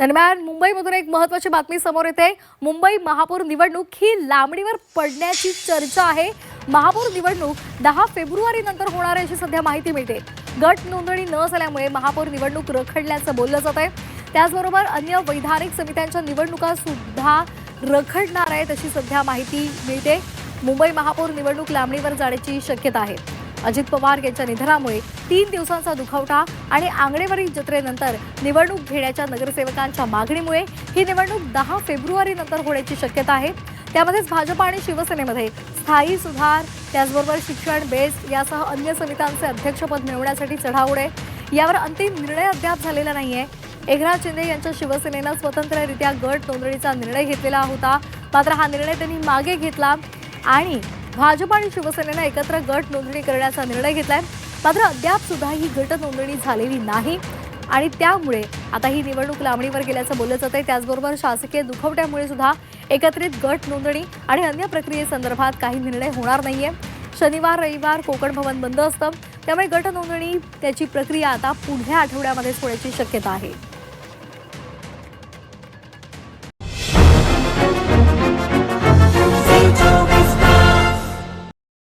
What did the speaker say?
दरम्यान मुंबईमधून एक महत्वाची बातमी समोर येते. मुंबई महापौर निवडणूक ही लांबणीवर पडण्याची चर्चा आहे. महापौर निवडणूक दहा फेब्रुवारी नंतर होणार आहे अशी सध्या माहिती मिळते. गट नोंदणी न झाल्यामुळे महापौर निवडणूक रखडल्याचं बोललं जात आहे त्याचबरोबर अन्य वैधानिक समित्यांच्या निवडणुका सुद्धा रखडणार आहेत अशी सध्या माहिती मिळते. मुंबई महापौर निवडणूक लांबणीवर जाण्याची शक्यता आहे. अजित पवार यांच्या निधनामुळे तीन दिवसांचा दुखावटा आणि आंगणेवाडी जत्रेनंतर निवडणूक घेण्याच्या नगरसेवकांच्या मागणीमुळे ही निवडणूक दहा फेब्रुवारी नंतर होण्याची शक्यता आहे. त्यामध्येच भाजप आणि शिवसेनेमध्ये स्थायी सुधार त्याचबरोबर शिक्षण बेस्ट यासह अन्य समित्यांचे अध्यक्षपद मिळवण्यासाठी चढाओढ आहे. यावर अंतिम निर्णय अद्याप झालेला नाही आहे एकनाथ शिंदे यांच्या शिवसेनेनं स्वतंत्ररित्या गट नोंदणीचा निर्णय घेतलेला होता. मात्र हा निर्णय त्यांनी मागे घेतला आणि भाजप आणि शिवसेनेनं एकत्र गट नोंदणी करण्याचा निर्णय घेतलाय. मात्र अद्याप सुद्धा ही गट नोंदणी झालेली नाही. आणि त्यामुळे आता ही निवडणूक लांबणीवर गेल्याचं बोललं जात आहे त्याचबरोबर शासकीय दुखवट्यामुळे सुद्धा एकत्रित गट नोंदणी आणि अन्य प्रक्रियेसंदर्भात काही निर्णय होणार नाहीये. शनिवार रविवार कोकण भवन बंद असतं. त्यामुळे गट नोंदणी त्याची प्रक्रिया आता पुढल्या आठवड्यामध्येच होण्याची शक्यता आहे.